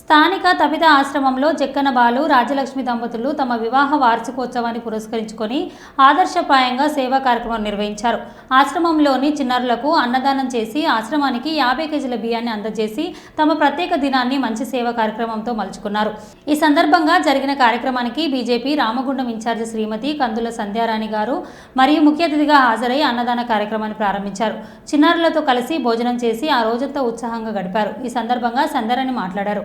స్థానిక తపిత ఆశ్రమంలో జక్కనబాలు రాజలక్ష్మి దంపతులు తమ వివాహ వార్షికోత్సవాన్ని పురస్కరించుకొని ఆదర్శప్రాయంగా సేవా కార్యక్రమం నిర్వహించారు. ఆశ్రమంలోని చిన్నారులకు అన్నదానం చేసి ఆశ్రమానికి యాభై కేజీల బియ్యాన్ని అందజేసి తమ ప్రత్యేక దినాన్ని మంచి సేవా కార్యక్రమంతో మలుచుకున్నారు. ఈ సందర్భంగా జరిగిన కార్యక్రమానికి బీజేపీ రామగుండం ఇన్ఛార్జి శ్రీమతి కందుల సంధ్యారాణి గారు మరియు ముఖ్య అతిథిగా హాజరై అన్నదాన కార్యక్రమాన్ని ప్రారంభించారు. చిన్నారులతో కలిసి భోజనం చేసి ఆ రోజంతా ఉత్సాహంగా గడిపారు. ఈ సందర్భంగా సంధ్యారాణి మాట్లాడారు.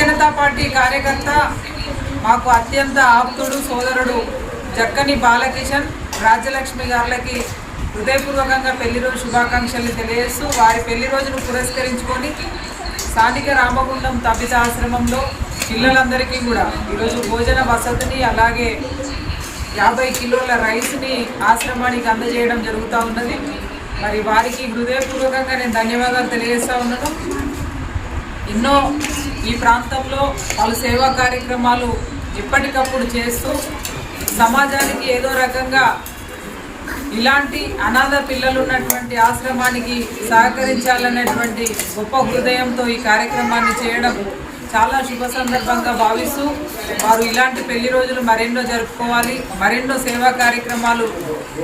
జనతా పార్టీ కార్యకర్త మాకు అత్యంత ఆప్తుడు సోదరుడు జక్కని బాలకిషన్ రాజ్యలక్ష్మి గారులకి హృదయపూర్వకంగా పెళ్ళి రోజు శుభాకాంక్షలు తెలియజేస్తూ వారి పెళ్ళి రోజును పురస్కరించుకొని స్థానిక రామగుండం తపిత ఆశ్రమంలో పిల్లలందరికీ కూడా ఈరోజు భోజన వసతిని అలాగే యాభై కిలోల రైస్ని ఆశ్రమానికి అందజేయడం జరుగుతూ ఉన్నది. మరి వారికి హృదయపూర్వకంగా నేను ధన్యవాదాలు తెలియజేస్తూ ఉన్నాను. ఎన్నో ఈ ప్రాంతంలో పలు సేవా కార్యక్రమాలు ఎప్పటికప్పుడు చేస్తూ సమాజానికి ఏదో రకంగా ఇలాంటి అనాథ పిల్లలు ఉన్నటువంటి ఆశ్రమానికి సహకరించాలనేటువంటి గొప్ప హృదయంతో ఈ కార్యక్రమాన్ని చేయడం చాలా శుభ సందర్భంగా భావిస్తూ వారు ఇలాంటి పెళ్ళి రోజులు మరెన్నో జరుపుకోవాలి మరెన్నో సేవా కార్యక్రమాలు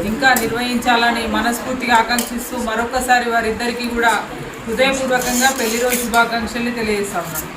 ఇంకా నిర్వహించాలని మనస్ఫూర్తిగా ఆకాంక్షిస్తూ మరొకసారి వారిద్దరికీ కూడా హృదయపూర్వకంగా పెళ్ళి రోజు శుభాకాంక్షల్ని తెలియజేస్తా ఉన్నాను